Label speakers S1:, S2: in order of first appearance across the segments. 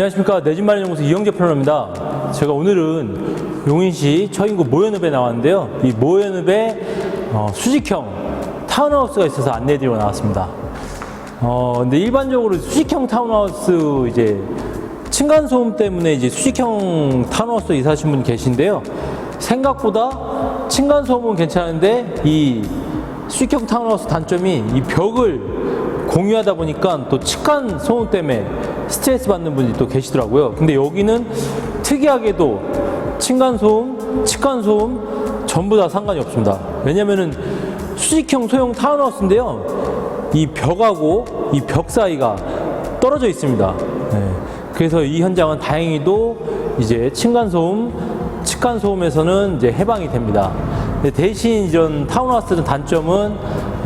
S1: 안녕하십니까 내 집 마련 연구소 이영재 플러너입니다. 제가 오늘은 용인시 처인구 모현읍에 나왔는데요. 이 모현읍에 어, 수직형 타운하우스가 있어서 안내해드리러 나왔습니다. 어, 근데 일반적으로 수직형 타운하우스 이제 층간 소음 때문에 이제 수직형 타운하우스 이사하신 분 계신데요. 생각보다 층간 소음은 괜찮은데 이 수직형 타운하우스 단점이 이 벽을 공유하다 보니까 또 층간 소음 때문에 스트레스 받는 분이 또 계시더라고요. 근데 여기는 특이하게도 층간 소음, 측간 소음 전부 다 상관이 없습니다. 왜냐면은 수직형 소형 타운하우스인데요. 이 벽하고 이 벽 사이가 떨어져 있습니다. 네. 그래서 이 현장은 다행히도 이제 층간 소음, 측간 소음에서는 이제 해방이 됩니다. 대신 이런 타운하우스의 단점은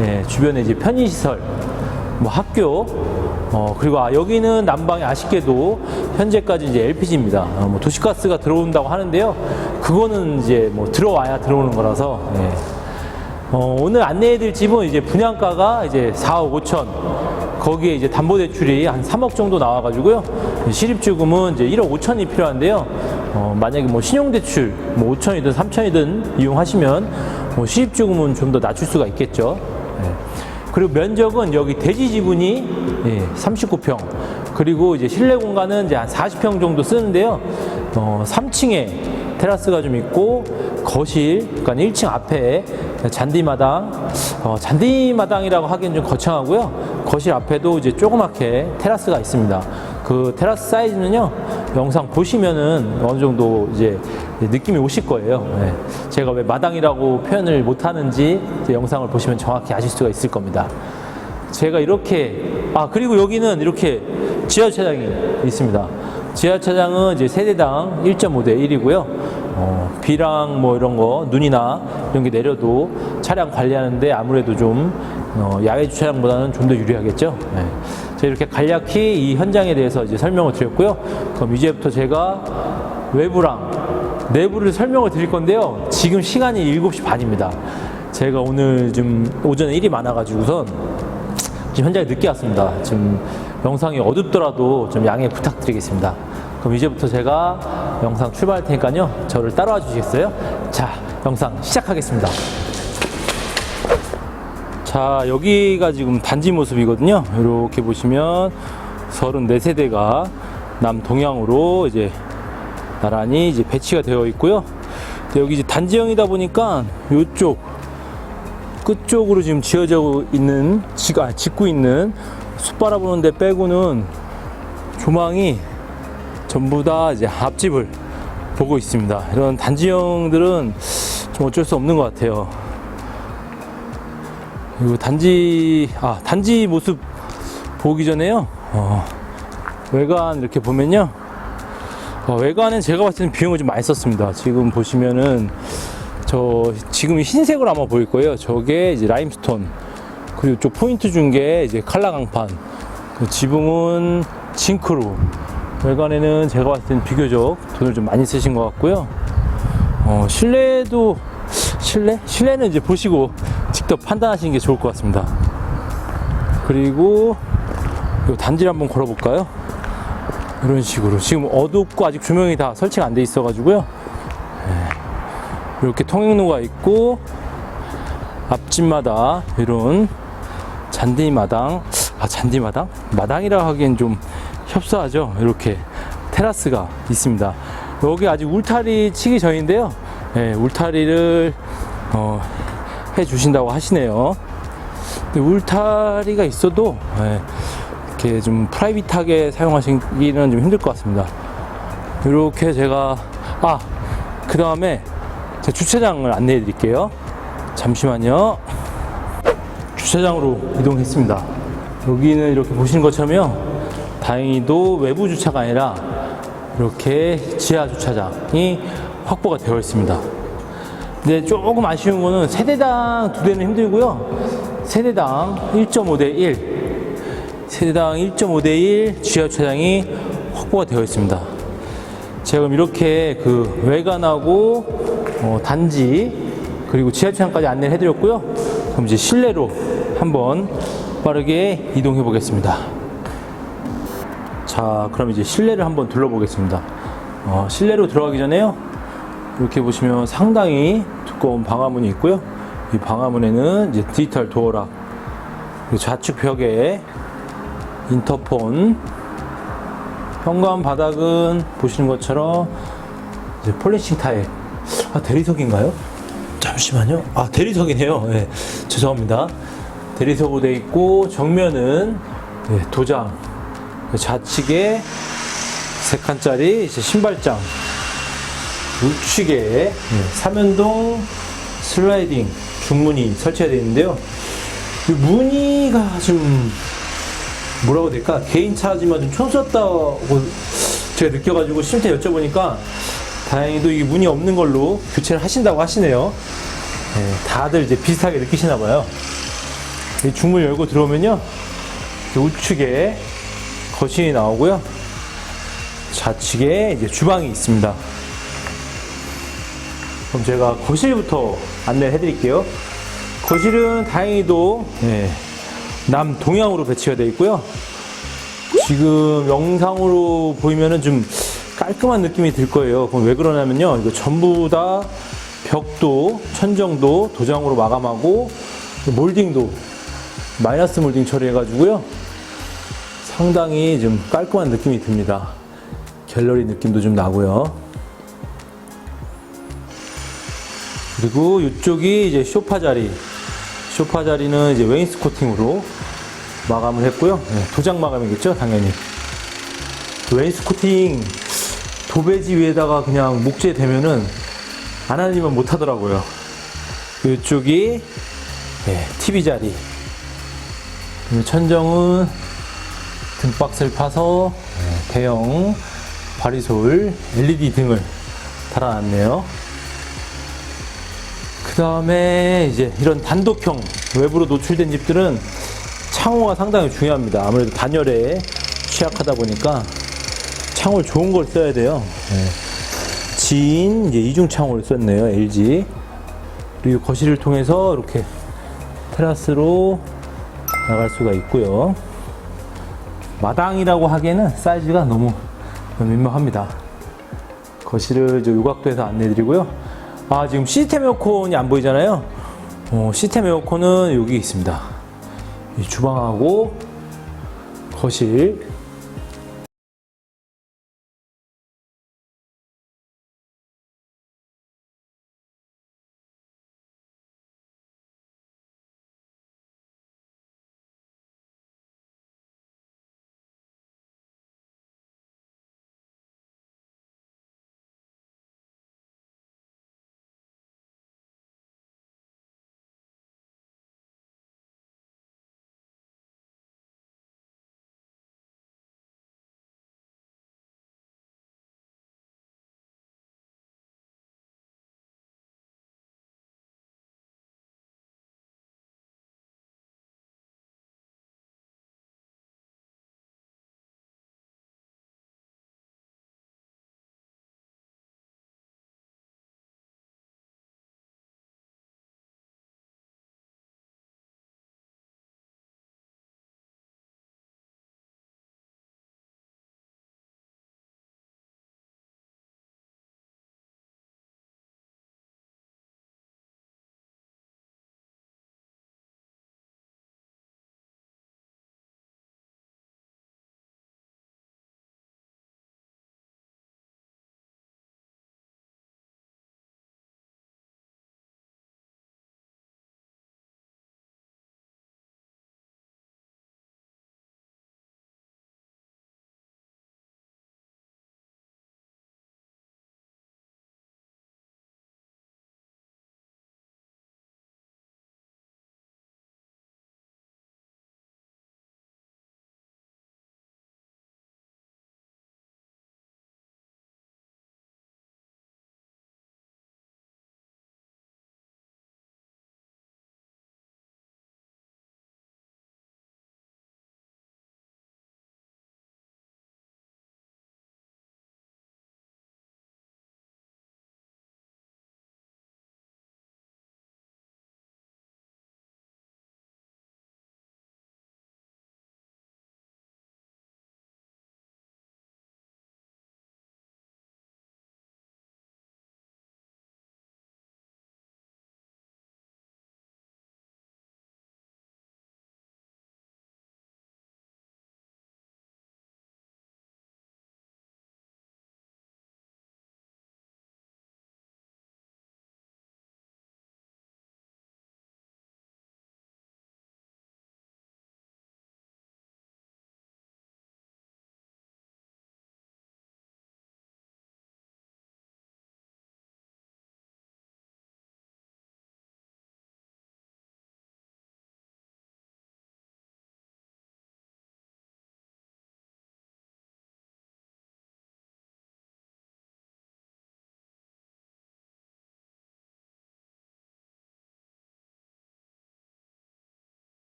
S1: 예, 주변에 이제 편의시설, 뭐 학교, 어, 그리고 아, 여기는 난방이 아쉽게도 현재까지 이제 LPG입니다. 어, 뭐 도시가스가 들어온다고 하는데요. 그거는 이제 뭐 들어와야 들어오는 거라서. 예. 어, 오늘 안내해드릴 집은 이제 분양가가 이제 4억 5천. 거기에 이제 담보대출이 한 3억 정도 나와가지고요. 실입주금은 이제 1억 5천이 필요한데요. 어, 만약에 뭐 신용대출 뭐 5천이든 3천이든 이용하시면 뭐 실입주금은 좀 더 낮출 수가 있겠죠. 예. 그리고 면적은 여기 대지 지분이 예, 39평. 그리고 이제 실내 공간은 이제 한 40평 정도 쓰는데요. 어, 3층에 테라스가 좀 있고 거실, 그러니까 1층 앞에 잔디마당, 어, 잔디마당이라고 하기엔 좀 거창하고요. 거실 앞에도 이제 조그맣게 테라스가 있습니다. 그 테라스 사이즈는요, 영상 보시면은 어느 정도 이제 느낌이 오실 거예요. 네. 제가 왜 마당이라고 표현을 못 하는지 영상을 보시면 정확히 아실 수가 있을 겁니다. 제가 이렇게, 아, 그리고 여기는 이렇게 지하주차장이 있습니다. 지하주차장은 이제 세대당 1.5대 1이고요. 어, 비랑 뭐 이런 거, 눈이나 이런 게 내려도 차량 관리하는데 아무래도 좀 어, 야외 주차장보다는 좀 더 유리하겠죠. 네. 제가 이렇게 간략히 이 현장에 대해서 이제 설명을 드렸고요. 그럼 이제부터 제가 외부랑 내부를 설명을 드릴 건데요. 지금 시간이 7시 반입니다. 제가 오늘 좀 오전에 일이 많아가지고선 지금 현장에 늦게 왔습니다. 지금 영상이 어둡더라도 좀 양해 부탁드리겠습니다. 그럼 이제부터 제가 영상 출발할 테니까요. 저를 따라와 주시겠어요? 자, 영상 시작하겠습니다. 자, 여기가 지금 단지 모습이거든요. 이렇게 보시면 34세대가 남동향으로 이제 나란히 이제 배치가 되어 있고요. 여기 이제 단지형이다 보니까 이쪽 끝쪽으로 지금 지어져 있는 지, 아, 짓고 있는 숲 바라보는 데 빼고는 조망이 전부 다 이제 앞집을 보고 있습니다. 이런 단지형들은 좀 어쩔 수 없는 것 같아요. 그리고 단지 아 단지 모습 보기 전에요. 어, 외관 이렇게 보면요. 어, 외관은 제가 봤을 때는 비용을 좀 많이 썼습니다. 지금 보시면은 저 지금 흰색으로 아마 보일 거예요. 저게 이제 라임스톤 그리고 쪽 포인트 준 게 이제 칼라 강판 그 지붕은 징크로 외관에는 제가 봤을 때는 비교적 돈을 좀 많이 쓰신 것 같고요. 어, 실내도 실내? 실내는 이제 보시고 직접 판단하시는 게 좋을 것 같습니다. 그리고 요 단지를 한번 걸어볼까요? 이런 식으로 지금 어둡고 아직 조명이 다 설치가 안 돼 있어 가지고요. 이렇게 통행로가 있고 앞집마다 이런 잔디 마당 아 잔디 마당? 마당이라 하기엔 좀 협소하죠. 이렇게 테라스가 있습니다. 여기 아직 울타리 치기 전인데요. 예, 울타리를 어, 해 주신다고 하시네요. 울타리가 있어도 예, 이렇게 좀 프라이빗하게 사용하시기는 좀 힘들 것 같습니다. 이렇게 제가 아 그 다음에 제 주차장을 안내해 드릴게요. 잠시만요. 주차장으로 이동했습니다. 여기는 이렇게 보시는 것처럼요. 다행히도 외부 주차가 아니라 이렇게 지하 주차장이 확보가 되어 있습니다. 근데 조금 아쉬운 거는 세대당 두 대는 힘들고요. 세대당 1.5대 1. 세대당 1.5대 1 지하 주차장이 확보가 되어 있습니다. 제가 그럼 이렇게 그 외관하고 어, 단지 그리고 지하철장까지 안내를 해드렸고요. 그럼 이제 실내로 한번 빠르게 이동해 보겠습니다. 자, 그럼 이제 실내를 한번 둘러보겠습니다. 어, 실내로 들어가기 전에요. 이렇게 보시면 상당히 두꺼운 방화문이 있고요. 이 방화문에는 이제 디지털 도어락, 좌측 벽에 인터폰, 현관 바닥은 보시는 것처럼 이제 폴리싱 타일. 아, 대리석인가요? 잠시만요. 아, 대리석이네요. 네, 죄송합니다. 대리석으로 돼 있고 정면은 네, 도장, 좌측에 세 칸짜리 신발장, 우측에 네, 삼연동 슬라이딩 중문이 설치가 되어 있는데요. 이 무늬가 좀 뭐라고 될까 개인차지만 좀 촌스럽다고 제가 느껴가지고 심태 여쭤보니까 다행히도 이게 문이 없는 걸로 교체를 하신다고 하시네요. 네, 다들 이제 비슷하게 느끼시나 봐요. 이 중문 열고 들어오면요. 이 우측에 거실이 나오고요. 좌측에 이제 주방이 있습니다. 그럼 제가 거실부터 안내를 해드릴게요. 거실은 다행히도 예, 남동향으로 배치가 되어 있고요. 지금 영상으로 보이면은 좀 깔끔한 느낌이 들 거예요. 그럼 왜 그러냐면요. 이거 전부 다 벽도, 천정도 도장으로 마감하고 몰딩도 마이너스 몰딩 처리해가지고요. 상당히 좀 깔끔한 느낌이 듭니다. 갤러리 느낌도 좀 나고요. 그리고 이쪽이 이제 소파 자리. 소파 자리는 이제 웨인스코팅으로 마감을 했고요. 네, 도장 마감이겠죠, 당연히. 그 웨인스코팅 도배지 위에다가 그냥 목재 대면은 안 하려면 못 하더라고요. 이쪽이 네, TV 자리. 천정은 등박스를 파서 네, 대형 바리솔 LED 등을 달아놨네요. 그 다음에 이제 이런 단독형 외부로 노출된 집들은 창호가 상당히 중요합니다. 아무래도 단열에 취약하다 보니까 창호를 좋은 걸 써야 돼요. 네. 지인 이제 이중 창호를 썼네요. LG. 그리고 거실을 통해서 이렇게 테라스로 나갈 수가 있고요. 마당이라고 하기에는 사이즈가 너무 민망합니다. 거실을 저 요각도에서 안내드리고요. 아, 지금 시스템 에어컨이 안 보이잖아요. 어, 시스템 에어컨은 여기 있습니다. 이 주방하고 거실